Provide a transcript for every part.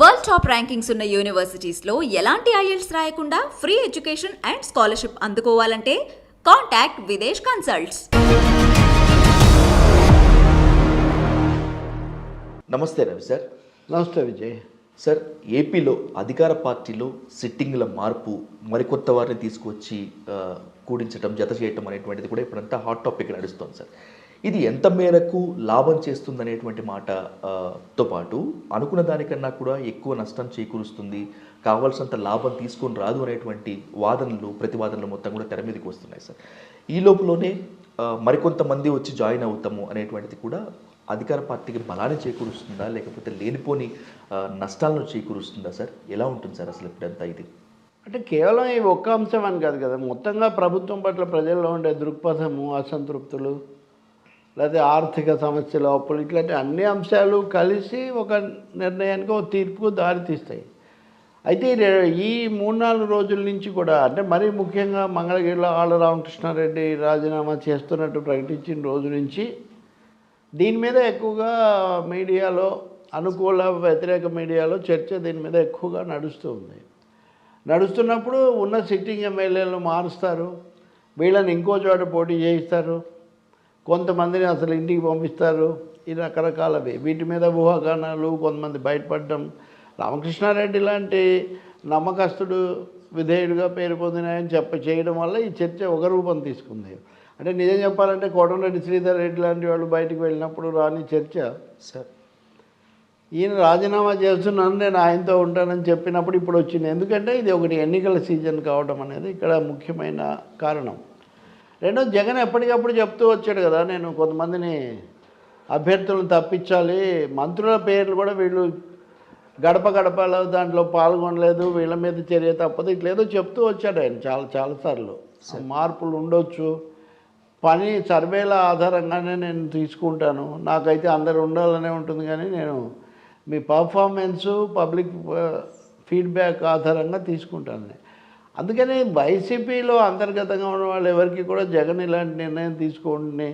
World top rankings ఉన్న యూనివర్సిటీస్లో ఎలాంటి IELTS రాయకుండా ఫ్రీ ఎడ్యుకేషన్ అండ్ స్కాలర్షిప్ అందుకోవాలంటే కాంటాక్ట్ విదేశ్ కన్సల్ట్స్. నమస్తే రవి సార్. నమస్తే విజయ్. సార్ ఏపీలో అధికార పార్టీలో సిట్టింగ్ల మార్పు మరికొత్త వారిని తీసుకొచ్చి కూడించడం జత చేయటం అనేటువంటిది కూడా ఇప్పుడంతా హాట్ టాపిక్ నడుస్తుంది సార్. ఇది ఎంత మేరకు లాభం చేస్తుందనేటువంటి మాట తో పాటు అనుకున్న దానికన్నా కూడా ఎక్కువ నష్టం చేకూరుస్తుంది. కావాల్సినంత లాభం తీసుకొని రాదు అనేటువంటి వాదనలు ప్రతివాదనలు మొత్తం కూడా తెర మీదకి వస్తున్నాయి సార్. ఈ లోపలనే మరికొంతమంది వచ్చి జాయిన్ అవుతాము అనేటువంటిది కూడా అధికార పార్టీకి బలాన్ని చేకూరుస్తుందా లేకపోతే లేనిపోని నష్టాలను చేకూరుస్తుందా సార్? ఎలా ఉంటుంది సార్ అసలు ఇప్పుడంతా ఇది? అంటే కేవలం ఈ ఒక్క అంశం అని కాదు కదా మొత్తంగా ప్రభుత్వం పట్ల ప్రజల్లో ఉండే దృక్పథము అసంతృప్తులు లేకపోతే ఆర్థిక సమస్యలు అప్పులు ఇట్లాంటి అన్ని అంశాలు కలిసి ఒక నిర్ణయానికి ఒక తీర్పుకు దారితీస్తాయి అయితే ఈ మూడు నాలుగు రోజుల నుంచి కూడా అంటే మరీ ముఖ్యంగా మంగళగిరిలో ఆళ్ళ రామకృష్ణారెడ్డి రాజీనామా చేస్తున్నట్టు ప్రకటించిన రోజు నుంచి దీని మీద ఎక్కువగా మీడియాలో అనుకూల వ్యతిరేక మీడియాలో చర్చ దీని మీద ఎక్కువగా నడుస్తూ ఉంది. నడుస్తున్నప్పుడు ఉన్న సిట్టింగ్ ఎమ్మెల్యేలు మారుస్తారు వీళ్ళని ఇంకో చోట పోటీ చేయిస్తారు కొంతమందిని అసలు ఇంటికి పంపిస్తారు. ఈ రకరకాలవి. వీటి మీద ఊహాగానాలు కొంతమంది బయటపడడం. రామకృష్ణారెడ్డి లాంటి నమ్మకస్తుడు విధేయుడిగా పేరు పొందినాయని చెప్ప చేయడం వల్ల ఈ చర్చ ఒక రూపం తీసుకుంది. అంటే నిజం చెప్పాలంటే కోటంరెడ్డి శ్రీధర్ రెడ్డి లాంటి వాళ్ళు బయటికి వెళ్ళినప్పుడు రాని చర్చ. సార్. ఈయన రాజీనామా చేస్తున్నాను నేను ఆయనతో ఉంటానని చెప్పినప్పుడు ఇప్పుడు వచ్చింది. ఎందుకంటే ఇది ఒకటి ఎన్నికల సీజన్ కావడం అనేది ఇక్కడ ముఖ్యమైన కారణం. రెండో జగన్ ఎప్పటికప్పుడు చెప్తూ వచ్చాడు కదా నేను కొంతమందిని అభ్యర్థులను తప్పించాలి. మంత్రుల పేర్లు కూడా వీళ్ళు గడప గడపలో దాంట్లో పాల్గొనలేదు వీళ్ళ మీద చర్య తప్పదు ఇట్లేదో చెప్తూ వచ్చాడు ఆయన చాలా చాలాసార్లు మార్పులు ఉండొచ్చు. పని సర్వేల ఆధారంగానే నేను తీసుకుంటాను. నాకైతే అందరు ఉండాలనే ఉంటుంది కానీ నేను మీ పర్ఫార్మెన్సు పబ్లిక్ ఫీడ్బ్యాక్ ఆధారంగా తీసుకుంటాను. అందుకని వైసీపీలో అంతర్గతంగా ఉన్న వాళ్ళు ఎవరికి కూడా జగన్ ఇలాంటి నిర్ణయం తీసుకోండి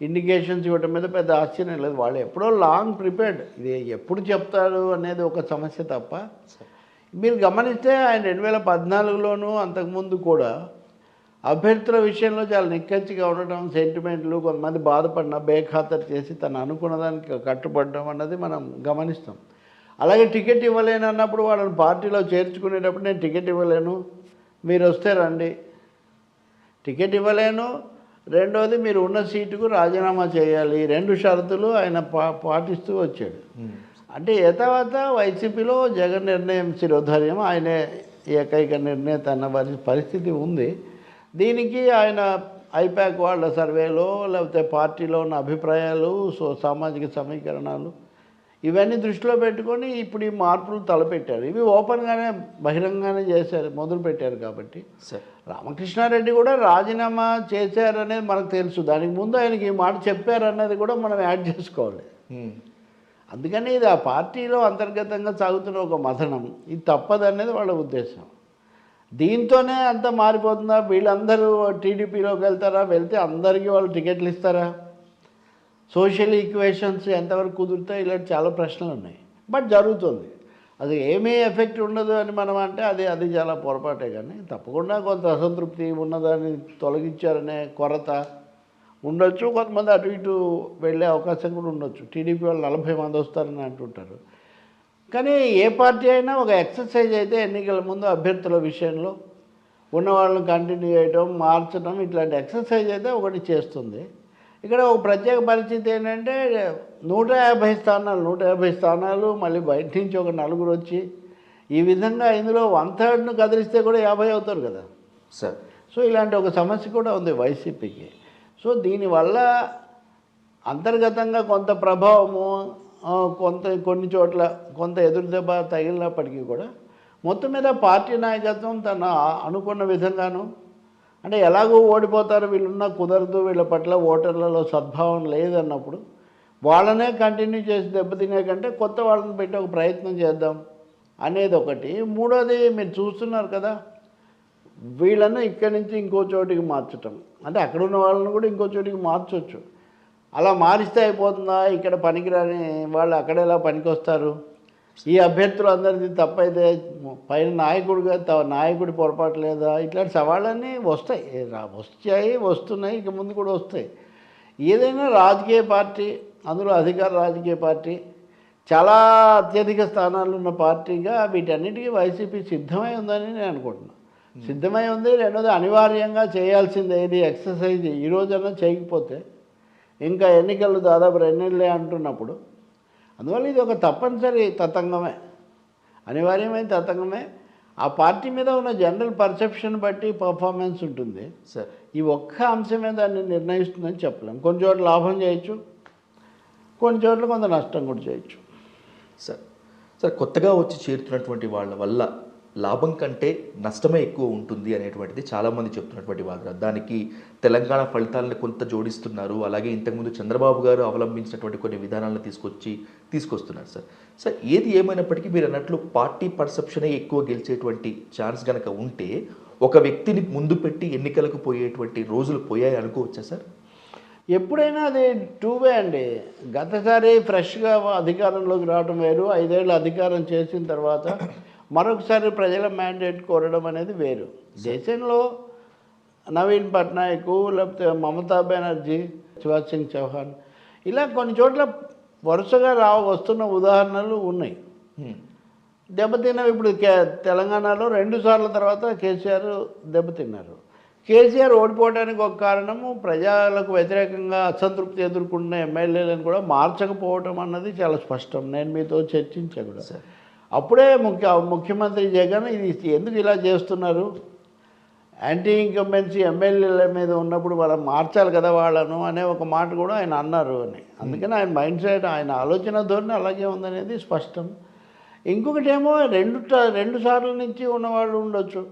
ఇండికేషన్స్ ఇవ్వటం మీద పెద్ద ఆశ్చర్యం లేదు. వాళ్ళు ఎప్పుడో లాంగ్ ప్రిపేర్డ్ ఇది ఎప్పుడు చెప్తారు అనేది ఒక సమస్య తప్ప. మీరు గమనిస్తే ఆయన రెండు వేల పద్నాలుగులోనూ అంతకుముందు కూడా అభ్యర్థుల విషయంలో చాలా నిక్కచ్చిగా ఉండటం సెంటిమెంట్లు కొంతమంది బాధపడిన బేఖాతరు చేసి తను అనుకున్న దానికి కట్టుబడడం అన్నది మనం గమనిస్తాం. అలాగే టికెట్ ఇవ్వలేను అన్నప్పుడు వాళ్ళని పార్టీలో చేర్చుకునేటప్పుడు నేను టికెట్ ఇవ్వలేను. మీరు వస్తే రండి. టికెట్ ఇవ్వలేను. రెండోది మీరు ఉన్న సీటుకు రాజీనామా చేయాలి. రెండు షరతులు ఆయన పా పాటిస్తూ వచ్చాడు. అంటే తర్వాత వైసీపీలో జగన్ నిర్ణయం శిరోధార్యం ఆయనే ఏకైక నిర్ణేత అన్న పరి- పరిస్థితి ఉంది. దీనికి ఆయన ఐపాక్ వాళ్ళ సర్వేలో లేకపోతే పార్టీలో ఉన్న అభిప్రాయాలు సో సామాజిక సమీకరణాలు ఇవన్నీ దృష్టిలో పెట్టుకొని ఇప్పుడు ఈ మార్పులు తలపెట్టారు. ఇవి ఓపెన్గానే బహిరంగానే చేశారు మొదలు పెట్టారు కాబట్టి. రామకృష్ణారెడ్డి కూడా రాజీనామా చేశారనేది మనకు తెలుసు. దానికి ముందు ఆయనకి ఈ మాట చెప్పారన్నది కూడా మనం యాడ్ చేసుకోవాలి. అందుకని ఇది ఆ పార్టీలో అంతర్గతంగా సాగుతున్న ఒక మథనం. ఇది తప్పదనేది వాళ్ళ ఉద్దేశం. దీంతోనే అంత మారిపోతుందా? వీళ్ళందరూ టీడీపీలోకి వెళ్తారా? వెళ్తే అందరికీ వాళ్ళు టికెట్లు ఇస్తారా? సోషల్ ఈక్వేషన్స్ ఎంతవరకు కుదురుతాయి ఇలాంటి చాలా ప్రశ్నలు ఉన్నాయి. బట్ జరుగుతుంది. అది ఏమీ ఎఫెక్ట్ ఉండదు అని మనం అంటే అది అది చాలా పొరపాటే కానీ తప్పకుండా కొంత అసంతృప్తి ఉన్నదాన్ని తొలగించారనే కొరత ఉండొచ్చు. కొంతమంది అటు ఇటు వెళ్ళే అవకాశం కూడా ఉండొచ్చు. టీడీపీ వాళ్ళు నలభై మంది వస్తారని అంటుంటారు. కానీ ఏ పార్టీ అయినా ఒక ఎక్సర్సైజ్ అయితే ఎన్నికల ముందు అభ్యర్థుల విషయంలో ఉన్న వాళ్ళని కంటిన్యూ చేయటం మార్చడం ఇట్లాంటి ఎక్సర్సైజ్ అయితే ఒకటి చేస్తుంది. ఇక్కడ ఒక ప్రత్యేక పరిస్థితి ఏంటంటే నూట యాభై స్థానాలు నూట యాభై స్థానాలు మళ్ళీ బయట నుంచి ఒక నలుగురు వచ్చి ఈ విధంగా ఇందులో వన్ థర్డ్ను కదిలిస్తే కూడా యాభై అవుతారు కదా. సార్. సో ఇలాంటి ఒక సమస్య కూడా ఉంది వైసీపీకి. సో దీనివల్ల అంతర్గతంగా కొంత ప్రభావము కొంత కొన్ని చోట్ల కొంత ఎదురు దెబ్బ తగిలినప్పటికీ కూడా మొత్తం మీద పార్టీ నాయకత్వం తన అనుకున్న విధంగాను అంటే ఎలాగో ఓడిపోతారు వీళ్ళున్నా కుదరదు వీళ్ళ పట్ల ఓటర్లలో సద్భావం లేదన్నప్పుడు వాళ్ళనే కంటిన్యూ చేసి దెబ్బతినే కంటే కొత్త వాళ్ళని పెట్టి ఒక ప్రయత్నం చేద్దాం అనేది ఒకటి. మూడోది మీరు చూస్తున్నారు కదా వీళ్ళను ఇక్కడి నుంచి ఇంకో చోటికి మార్చటం. అంటే అక్కడ ఉన్న వాళ్ళని కూడా ఇంకో చోటికి మార్చవచ్చు అలా మారిస్తే అయిపోతుందా? ఇక్కడ పనికిరాని వాళ్ళు అక్కడ ఎలా పనికి వస్తారు ఈ అభ్యర్థులు అందరిది తప్పైతే పైన నాయకుడిగా నాయకుడి పొరపాటు లేదా? ఇట్లాంటి సవాళ్ళన్నీ వస్తాయి. వచ్చాయి వస్తున్నాయి ఇక ముందు కూడా వస్తాయి. ఏదైనా రాజకీయ పార్టీ అందులో అధికార రాజకీయ పార్టీ చాలా అత్యధిక స్థానాలు ఉన్న పార్టీగా వీటన్నిటికీ వైసీపీ సిద్ధమై ఉందని నేను అనుకుంటున్నాను సిద్ధమై ఉంది రెండోది అనివార్యంగా చేయాల్సిందే ఇది ఎక్సర్సైజ్ ఈ రోజన్నా చేయకపోతే ఇంకా ఎన్నికలు దాదాపు రెండేళ్ళే అంటున్నప్పుడు అందువల్ల ఇది ఒక తప్పనిసరి తతంగమే. అనివార్యమైన తతంగమే. ఆ పార్టీ మీద ఉన్న జనరల్ పర్సెప్షన్ బట్టి పర్ఫార్మెన్స్ ఉంటుంది. సార్. ఈ ఒక్క అంశమే దాన్ని నిర్ణయిస్తుందని చెప్పలేం. కొన్ని చోట్ల లాభం చేయొచ్చు. కొన్ని చోట్ల కొంత నష్టం కూడా చేయొచ్చు. సార్. సార్ కొత్తగా వచ్చి చేరుతున్నటువంటి వాళ్ళ వల్ల లాభం కంటే నష్టమే ఎక్కువ ఉంటుంది అనేటువంటిది చాలామంది చెప్తున్నటువంటి వాదన దానికి తెలంగాణ ఫలితాలను కొంత జోడిస్తున్నారు. అలాగే ఇంతకుముందు చంద్రబాబు గారు అవలంబించినటువంటి కొన్ని విధానాలను తీసుకొచ్చి తీసుకొస్తున్నారు సార్. సార్ ఏది ఏమైనప్పటికీ మీరు అన్నట్లు పార్టీ పర్సెప్షనే ఎక్కువ గెలిచేటువంటి ఛాన్స్ కనుక ఉంటే ఒక వ్యక్తిని ముందు పెట్టి ఎన్నికలకు పోయేటువంటి రోజులు పోయాయి అనుకోవచ్చా సార్? ఎప్పుడైనా అది టూ వే అండి. గతసారి ఫ్రెష్గా అధికారంలోకి రావడం వేరు. ఐదేళ్ళు అధికారం చేసిన తర్వాత మరొకసారి ప్రజల మ్యాండేట్ కోరడం అనేది వేరు. దేశంలో నవీన్ పట్నాయక్ లేకపోతే మమతా బెనర్జీ శివరాజ్ సింగ్ చౌహాన్ ఇలా కొన్ని చోట్ల వరుసగా రా వస్తున్న ఉదాహరణలు ఉన్నాయి. దెబ్బతిన్నవి ఇప్పుడు కే తెలంగాణలో రెండు సార్ల తర్వాత కేసీఆర్ దెబ్బతిన్నారు. కేసీఆర్ ఓడిపోవడానికి ఒక కారణము ప్రజలకు వ్యతిరేకంగా అసంతృప్తి ఎదుర్కొంటున్న ఎమ్మెల్యేలను కూడా మార్చకపోవటం అన్నది చాలా స్పష్టం. నేను మీతో చర్చించా కూడా. సార్. అప్పుడే ముఖ్య ముఖ్యమంత్రి జగన్ ఇది ఎందుకు ఇలా చేస్తున్నారు? యాంటీ ఇంకంబెన్సీ ఎమ్మెల్యేల మీద ఉన్నప్పుడు వాళ్ళని మార్చాలి కదా వాళ్ళను అనే ఒక మాట కూడా ఆయన అన్నారు అని. అందుకని ఆయన మైండ్ సెట్ ఆయన ఆలోచన ధోరణి అలాగే ఉందనేది స్పష్టం. ఇంకొకటి ఏమో రెండు రెండు సార్ల నుంచి ఉన్నవాళ్ళు ఉండొచ్చు.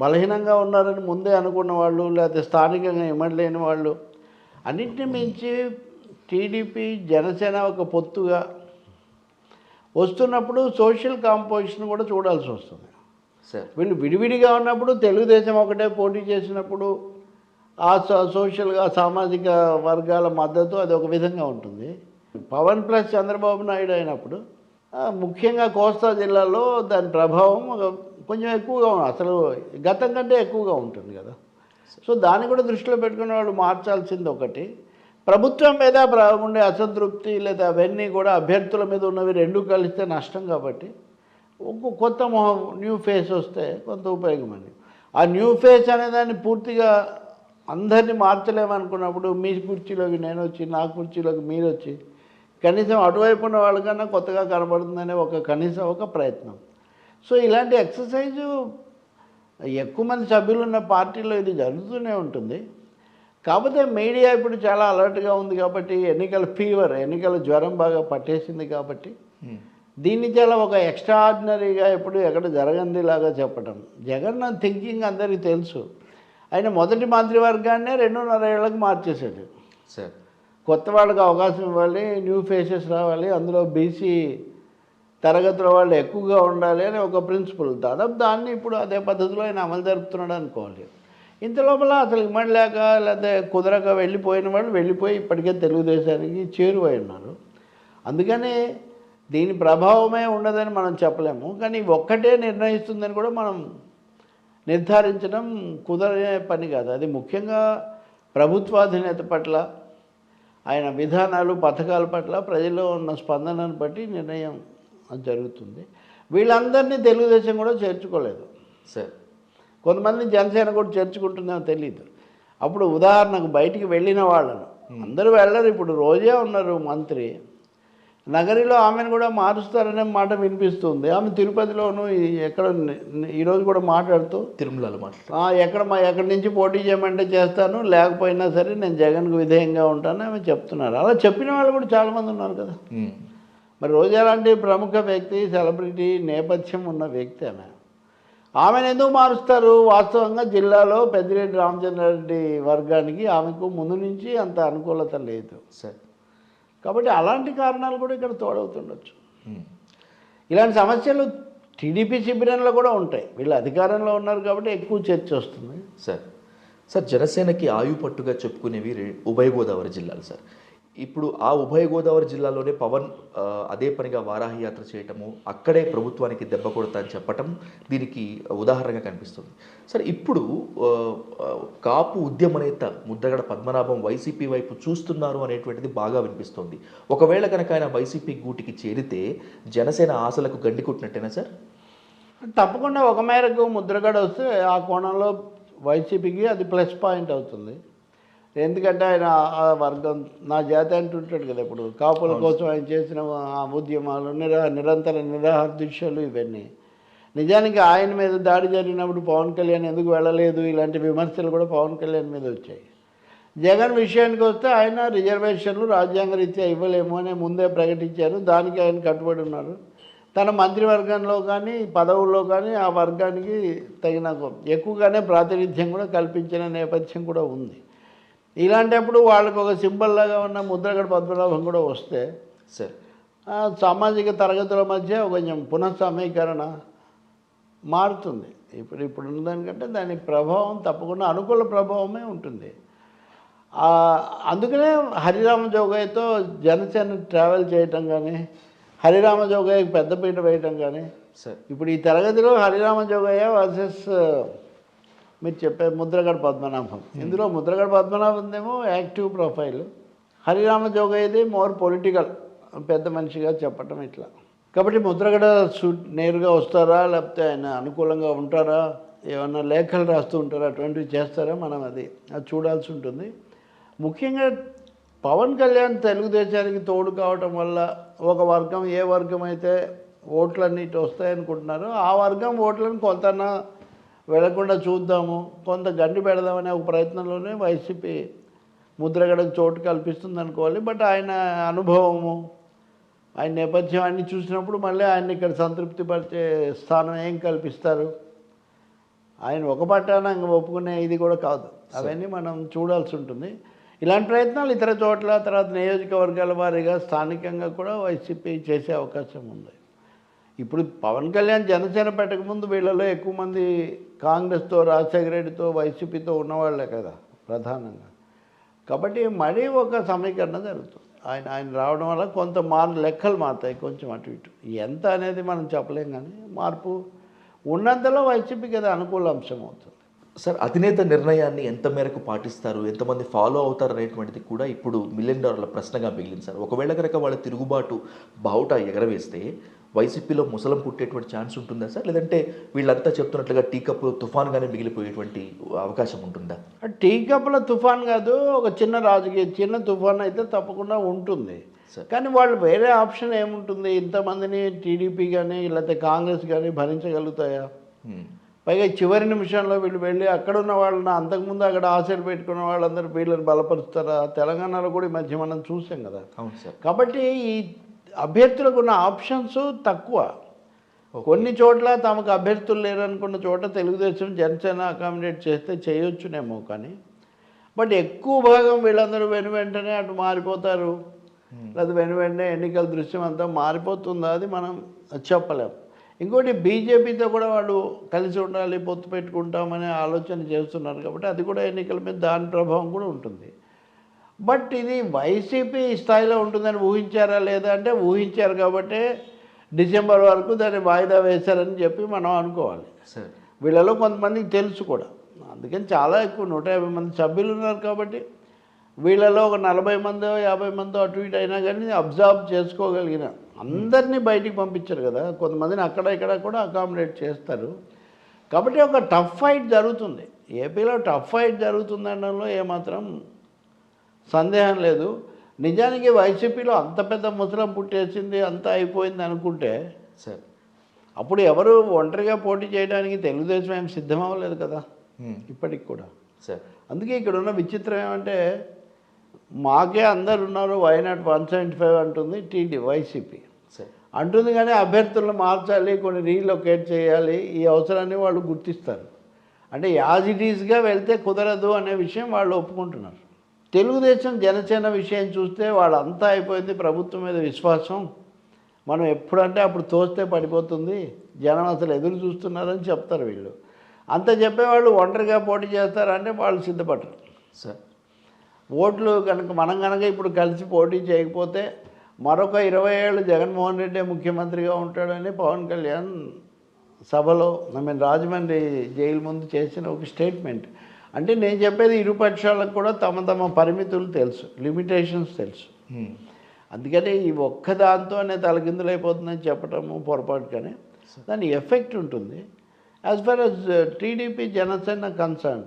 బలహీనంగా ఉన్నారని ముందే అనుకున్న వాళ్ళు లేకపోతే స్థానికంగా ఇమ్మడలేని వాళ్ళు. అన్నింటిని మించి టీడీపీ జనసేన ఒక పొత్తుగా వస్తున్నప్పుడు సోషల్ కాంపోజిషన్ కూడా చూడాల్సి వస్తుంది. సార్. వీళ్ళు విడివిడిగా ఉన్నప్పుడు తెలుగుదేశం ఒకటే పోటీ చేసినప్పుడు ఆ సో- సోషల్గా సామాజిక వర్గాల మద్దతు అది ఒక విధంగా ఉంటుంది. పవన్ ప్లస్ చంద్రబాబు నాయుడు అయినప్పుడు ముఖ్యంగా కోస్తా జిల్లాలో దాని ప్రభావం కొంచెం ఎక్కువగా ఉంది అసలు గతం కంటే ఎక్కువగా ఉంటుంది కదా. సో దాన్ని కూడా దృష్టిలో పెట్టుకుని వాళ్ళు మార్చాల్సింది ఒకటి. ప్రభుత్వం మీద ఉండే అసంతృప్తి లేదా అవన్నీ కూడా అభ్యర్థుల మీద ఉన్నవి రెండు కలిస్తే నష్టం కాబట్టి ఒక కొత్త మొహం న్యూ ఫేస్ వస్తే కొంత ఉపయోగమండి ఆ న్యూ ఫేస్ అనే దాన్ని పూర్తిగా అందరినీ మార్చలేమనుకున్నప్పుడు మీ కుర్చీలోకి నేను వచ్చి నా కుర్చీలోకి మీరు వచ్చి కనీసం అటువైపు ఉన్న వాళ్ళకన్నా కొత్తగా కనబడుతుందనే ఒక కనీసం ఒక ప్రయత్నం. సో ఇలాంటి ఎక్సర్సైజు ఎక్కువ మంది సభ్యులు ఉన్న పార్టీలో ఇది జరుగుతూనే ఉంటుంది. కాకపోతే మీడియా ఇప్పుడు చాలా అలర్ట్గా ఉంది కాబట్టి ఎన్నికల ఫీవర్ ఎన్నికల జ్వరం బాగా పట్టేసింది కాబట్టి. దీన్ని చాలా ఒక ఎక్స్ట్రాడినరీగా ఎప్పుడు ఎక్కడ జరగంది లాగా చెప్పడం జగన్ థింకింగ్ అందరికీ తెలుసు. ఆయన మొదటి మంత్రివర్గాన్నే రెండున్నర ఏళ్ళకి మార్చేశాడు. సార్. కొత్త వాళ్ళకి అవకాశం ఇవ్వాలి న్యూ ఫేసెస్ రావాలి అందులో బీసీ తరగతుల వాళ్ళు ఎక్కువగా ఉండాలి అని ఒక ప్రిన్సిపల్ దాదాపు దాన్ని ఇప్పుడు అదే పద్ధతిలో ఆయన అమలు జరుపుతున్నాడు అనుకోవాలి. ఇంత లోపల అసలు ఇమ్మడలేక లేకపోతే కుదరక వెళ్ళిపోయిన వాళ్ళు వెళ్ళిపోయి ఇప్పటికే తెలుగుదేశానికి చేరువై ఉన్నారు. అందుకని దీని ప్రభావమే ఉండదని మనం చెప్పలేము. కానీ ఒక్కటే నిర్ణయిస్తుందని కూడా మనం నిర్ధారించడం కుదరనే పని కాదు. అది ముఖ్యంగా ప్రభుత్వాధినేత పట్ల ఆయన విధానాలు పథకాల పట్ల ప్రజల్లో ఉన్న స్పందనను బట్టి నిర్ణయం జరుగుతుంది. వీళ్ళందరినీ తెలుగుదేశం కూడా చేర్చుకోలేదు. సరే కొంతమంది జనసేన కూడా చేర్చుకుంటుందేమో తెలియదు అప్పుడు ఉదాహరణకు బయటికి వెళ్ళిన వాళ్ళను. అందరూ వెళ్ళరు ఇప్పుడు రోజే ఉన్నారు మంత్రి. నగరిలో ఆమెను కూడా మారుస్తారనే మాట వినిపిస్తుంది. ఆమె తిరుపతిలోను ఎక్కడ ఈరోజు కూడా మాట్లాడుతూ తిరుమలలో మాట్లాడు "ఆ, ఎక్కడ మా ఎక్కడి నుంచి పోటీ చేయమంటే చేస్తాను లేకపోయినా సరే నేను జగన్కు విధేయంగా ఉంటాను ఆమె చెప్తున్నారు. అలా చెప్పిన వాళ్ళు కూడా చాలామంది ఉన్నారు కదా. మరి రోజా లాంటి ప్రముఖ వ్యక్తి సెలబ్రిటీ నేపథ్యం ఉన్న వ్యక్తి ఆమె. ఆమెను ఎందుకు మారుస్తారు? వాస్తవంగా జిల్లాలో పెద్దిరెడ్డి రామచంద్రారెడ్డి వర్గానికి ఆమెకు ముందు నుంచి అంత అనుకూలత లేదు. సార్. కాబట్టి అలాంటి కారణాలు కూడా ఇక్కడ తోడవుతుండొచ్చు. ఇలాంటి సమస్యలు టీడీపీ శిబిరంలో కూడా ఉంటాయి. వీళ్ళు అధికారంలో ఉన్నారు కాబట్టి ఎక్కువ చర్చ వస్తుంది. సార్. సార్ జనసేనకి ఆయు పట్టుగా చెప్పుకునేవి ఉభయ గోదావరి జిల్లాలు సార్. ఇప్పుడు ఆ ఉభయ గోదావరి జిల్లాలోనే పవన్ అదే పనిగా వారాహి యాత్ర చేయటము అక్కడే ప్రభుత్వానికి దెబ్బ కొడతా అని చెప్పటం దీనికి ఉదాహరణగా కనిపిస్తుంది. సార్ ఇప్పుడు కాపు ఉద్యమ నేత ముద్దగడ పద్మనాభం వైసీపీ వైపు చూస్తున్నారు అనేటువంటిది బాగా వినిపిస్తోంది. ఒకవేళ కనుక ఆయన వైసీపీ గూటికి చేరితే జనసేన ఆశలకు గండి కొట్టినట్టేనా సార్? తప్పకుండా ఒక మేరకు ముద్రగడ వస్తే ఆ కోణంలో వైసీపీకి అది ప్లస్ పాయింట్ అవుతుంది. ఎందుకంటే ఆయన ఆ వర్గం నా జాతి అంటుంటాడు కదా ఇప్పుడు. కాపుల కోసం ఆయన చేసిన ఆ ఉద్యమాలు నిరా నిరంతర నిరాహార దీక్షలు ఇవన్నీ. నిజానికి ఆయన మీద దాడి జరిగినప్పుడు పవన్ కళ్యాణ్ ఎందుకు వెళ్ళలేదు? ఇలాంటి విమర్శలు కూడా పవన్ కళ్యాణ్ మీద వచ్చాయి. జగన్ విషయానికి వస్తే ఆయన రిజర్వేషన్లు రాజ్యాంగ రీత్యా ఇవ్వలేము అని ముందే ప్రకటించారు. దానికి ఆయన కట్టుబడి ఉన్నారు. తన మంత్రివర్గంలో కానీ పదవుల్లో కానీ ఆ వర్గానికి తగిన ఎక్కువగానే ప్రాతినిధ్యం కూడా కల్పించిన నేపథ్యం కూడా ఉంది. ఇలాంటప్పుడు వాళ్ళకు ఒక సింబల్ లాగా ఉన్న ముద్రగడ పద్మనాభం కూడా వస్తే సార్. సామాజిక తరగతుల మధ్య కొంచెం పునఃసమీకరణ మారుతుంది. ఇప్పుడు ఇప్పుడు ఉన్నదానికంటే దాని ప్రభావం తప్పకుండా అనుకూల ప్రభావమే ఉంటుంది. అందుకనే హరిరామ జోగయ్యతో జనసేన ట్రావెల్ చేయటం కానీ హరిరామ జోగయ్యకి పెద్దపీట వేయటం కానీ సార్. ఇప్పుడు ఈ తరగతిలో హరిరామ జోగయ్య వర్సెస్ మీరు చెప్పే ముద్రగడ పద్మనాభం. ఇందులో ముద్రగడ పద్మనాభందేమో యాక్టివ్ ప్రొఫైల్. హరిరామ జోగయ్యది మోర్ పొలిటికల్. పెద్ద మనిషిగా చెప్పటం ఇట్లా. కాబట్టి ముద్రగడ నేరుగా వస్తారా? లేకపోతే ఆయన అనుకూలంగా ఉంటారా? ఏమన్నా లేఖలు రాస్తూ ఉంటారా? అటువంటివి చేస్తారా? మనం అది అది చూడాల్సి ఉంటుంది. ముఖ్యంగా పవన్ కళ్యాణ్ తెలుగుదేశానికి తోడు కావటం వల్ల ఒక వర్గం ఏ వర్గం అయితే ఓట్లన్నిటి ఇటు వస్తాయనుకుంటున్నారో ఆ వర్గం ఓట్లను కొంత వెళ్ళకుండా చూద్దాము కొంత గండి పెడదామనే ఒక ప్రయత్నంలోనే వైసీపీ ముద్రగడకు చోటు కల్పిస్తుంది అనుకోవాలి బట్ ఆయన అనుభవము ఆయన నేపథ్యం అన్ని చూసినప్పుడు మళ్ళీ ఆయన ఇక్కడ సంతృప్తిపరిచే స్థానం ఏం కల్పిస్తారు? ఆయన ఒక పట్టాన ఒప్పుకునే ఇది కూడా కాదు. అవన్నీ మనం చూడాల్సి ఉంటుంది. ఇలాంటి ప్రయత్నాలు ఇతర చోట్ల తర్వాత నియోజకవర్గాల వారీగా స్థానికంగా కూడా వైసీపీ చేసే అవకాశం ఉంది. ఇప్పుడు పవన్ కళ్యాణ్ జనసేన పెట్టక ముందు వీళ్ళలో ఎక్కువ మంది కాంగ్రెస్తో రాజశేఖర రెడ్డితో వైసీపీతో ఉన్నవాళ్ళే కదా ప్రధానంగా. కాబట్టి మరీ ఒక సమీకరణ జరుగుతుంది. ఆయన ఆయన రావడం వల్ల కొంత మార్ లెక్కలు మారుతాయి కొంచెం అటు ఇటు. ఎంత అనేది మనం చెప్పలేం కానీ మార్పు ఉన్నంతలో వైసీపీకి అది అనుకూల అంశం అవుతుంది. సార్ అధినేత నిర్ణయాన్ని ఎంత మేరకు పాటిస్తారు? ఎంతమంది ఫాలో అవుతారు అనేటువంటిది కూడా ఇప్పుడు మిలియన్ డాలర్ల ప్రశ్నగా మిగిలింది సార్. ఒకవేళ కనుక వాళ్ళ తిరుగుబాటు బావుట ఎగరవేస్తే వైసీపీలో ముసలం పుట్టేటువంటి ఛాన్స్ ఉంటుందా సార్? లేదంటే వీళ్ళంతా చెప్తున్నట్లుగా టీ కప్పు తుఫాన్గానే మిగిలిపోయేటువంటి అవకాశం ఉంటుందా? టీ కప్పుల తుఫాన్ కాదు ఒక చిన్న రాజకీయ చిన్న తుఫాన్ అయితే తప్పకుండా ఉంటుంది. కానీ వాళ్ళు వేరే ఆప్షన్ ఏముంటుంది? ఇంతమందిని టీడీపీ కానీ లేకపోతే కాంగ్రెస్ కానీ భరించగలుగుతాయా. పైగా చివరి నిమిషంలో వీళ్ళు వెళ్ళి అక్కడ ఉన్న వాళ్ళని అంతకుముందు అక్కడ ఆశలు పెట్టుకున్న వాళ్ళందరూ వీళ్ళని బలపరుస్తారా? తెలంగాణలో కూడా ఈ మధ్య మనం చూసాం కదా. అవును సార్. కాబట్టి ఈ అభ్యర్థులకు ఉన్న ఆప్షన్స్ తక్కువ. కొన్ని చోట్ల తమకు అభ్యర్థులు లేరనుకున్న చోట తెలుగుదేశం జనసేన అకామిడేట్ చేస్తే చేయొచ్చునేమో కానీ బట్ ఎక్కువ భాగం వీళ్ళందరూ వెను వెంటనే అటు మారిపోతారు. లేదా వెను వెంటనే ఎన్నికల దృశ్యం అంతా మారిపోతుందా అది మనం చెప్పలేం. ఇంకోటి బీజేపీతో కూడా వాళ్ళు కలిసి ఉండాలి పొత్తు పెట్టుకుంటామనే ఆలోచన చేస్తున్నారు కాబట్టి అది కూడా ఎన్నికల మీద దాని ప్రభావం కూడా ఉంటుంది. బట్ ఇది వైసీపీ స్థాయిలో ఉంటుందని ఊహించారా లేదా అంటే ఊహించారు కాబట్టి డిసెంబర్ వరకు దాన్ని వాయిదా వేశారని చెప్పి మనం అనుకోవాలి. వీళ్ళలో కొంతమందికి తెలుసు కూడా. అందుకని చాలా ఎక్కువ నూట యాభై మంది సభ్యులు ఉన్నారు కాబట్టి వీళ్ళలో ఒక నలభై మందో యాభై మందో అటు ఇటు అయినా కానీ అబ్జర్వ్ చేసుకోగలిగిన అందరినీ బయటికి పంపించారు కదా. కొంతమందిని అక్కడ ఇక్కడ కూడా అకామిడేట్ చేస్తారు. కాబట్టి ఒక టఫ్ ఫైట్ జరుగుతుంది. ఏపీలో టఫ్ ఫైట్ జరుగుతుందనడంలో ఏమాత్రం సందేహం లేదు. నిజానికి వైసీపీలో అంత పెద్ద ముసలం పుట్టేసింది అంత అయిపోయింది అనుకుంటే సార్. అప్పుడు ఎవరు ఒంటరిగా పోటీ చేయడానికి తెలుగుదేశం ఏం సిద్ధం అవ్వలేదు కదా. ఇప్పటికి కూడా. సార్. అందుకే ఇక్కడ ఉన్న విచిత్రం ఏమంటే మాకే అందరు ఉన్నారు why not one seventy five అంటుంది టీడీ వైసీపీ. సార్. అంటుంది కానీ అభ్యర్థులను మార్చాలి కొన్ని రీలొకేట్ చేయాలి ఈ అవసరాన్ని వాళ్ళు గుర్తిస్తారు. అంటే యాజ్ ఇట్ ఈస్గా వెళ్తే కుదరదు అనే విషయం వాళ్ళు ఒప్పుకుంటున్నారు. తెలుగుదేశం జనసేన విషయం చూస్తే వాళ్ళంతా అయిపోయింది ప్రభుత్వం మీద విశ్వాసం. మనం ఎప్పుడంటే అప్పుడు తోస్తే పడిపోతుంది. జనం అసలు ఎదురు చూస్తున్నారని చెప్తారు వీళ్ళు. అంత చెప్పేవాళ్ళు ఒంటరిగా పోటీ చేస్తారంటే వాళ్ళు సిద్ధపడరు. సార్. ఓట్లు కనుక మనం కనుక ఇప్పుడు కలిసి పోటీ చేయకపోతే మరొక ఇరవై ఏళ్ళు జగన్మోహన్ రెడ్డి ముఖ్యమంత్రిగా ఉంటాడని పవన్ కళ్యాణ్ సభలో ఐ మీన్ రాజమండ్రి జైలు ముందు చేసిన ఒక స్టేట్మెంట్. అంటే నేను చెప్పేది ఇరు పక్షాలకు కూడా తమ తమ పరిమితులు తెలుసు లిమిటేషన్స్ తెలుసు. అందుకని ఈ ఒక్క దాంతోనే తలకిందులైపోతుందని చెప్పటము పొరపాటు కానీ దాని ఎఫెక్ట్ ఉంటుంది. As far as TDP Janasena concern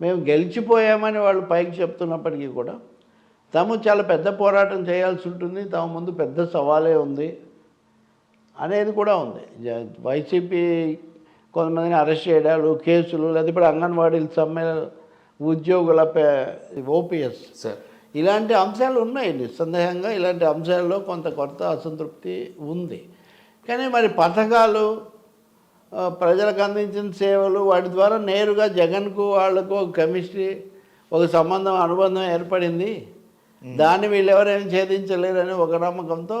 మేము గెలిచిపోయామని వాళ్ళు పైకి చెప్తున్నప్పటికీ కూడా తాము చాలా పెద్ద పోరాటం చేయాల్సి ఉంటుంది తమ ముందు పెద్ద సవాలే ఉంది అనేది కూడా ఉంది. వైసీపీ కొంతమందిని అరెస్ట్ చేయడాలు కేసులు లేదా ఇప్పుడు అంగన్వాడీల సమ్మె ఉద్యోగుల ఓపీఎస్. సార్. ఇలాంటి అంశాలు ఉన్నాయి నిస్సందేహంగా. ఇలాంటి అంశాల్లో కొంత కొత్త అసంతృప్తి ఉంది. కానీ మరి పథకాలు ప్రజలకు అందించిన సేవలు వాటి ద్వారా నేరుగా జగన్కు వాళ్ళకు ఒక కెమిస్ట్రీ ఒక సంబంధం అనుబంధం ఏర్పడింది. దాన్ని వీళ్ళు ఎవరైనా ఛేదించలేరని ఒక నమ్మకంతో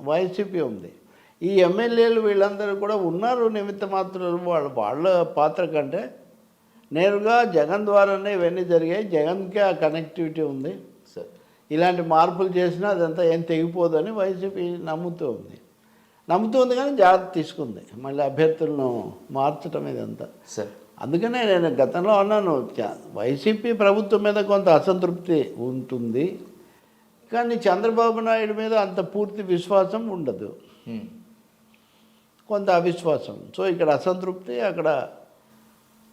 వైసీపీ ఉంది. ఈ ఎమ్మెల్యేలు వీళ్ళందరూ కూడా ఉన్నారు నిమిత్త మాత్రులు వాళ్ళ వాళ్ళ పాత్ర కంటే. నేరుగా జగన్ ద్వారానే ఇవన్నీ జరిగాయి. జగన్కే ఆ కనెక్టివిటీ ఉంది. సార్. ఇలాంటి మార్పులు చేసినా అదంతా ఏం తెగిపోదని వైసీపీ నమ్ముతూ ఉంది. నమ్ముతూ ఉంది కానీ జాగ్రత్త తీసుకుంది. మళ్ళీ అభ్యర్థులను మార్చడం ఇదంతా. సార్. అందుకనే నేను గతంలో అన్నాను వైసీపీ ప్రభుత్వం మీద కొంత అసంతృప్తి ఉంటుంది. కానీ చంద్రబాబు నాయుడు మీద అంత పూర్తి విశ్వాసం ఉండదు. కొంత అవిశ్వాసం. సో ఇక్కడ అసంతృప్తి అక్కడ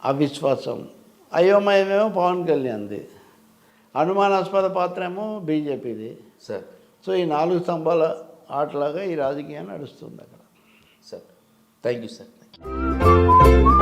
అవిశ్వాసం. అయోమయమేమో పవన్ కళ్యాణ్ది. అనుమానాస్పద పాత్ర ఏమో బీజేపీది. సార్. సో ఈ నాలుగు స్తంభాల ఆటలాగా ఈ రాజకీయం నడుస్తుంది అక్కడ. సార్. Thank you sir.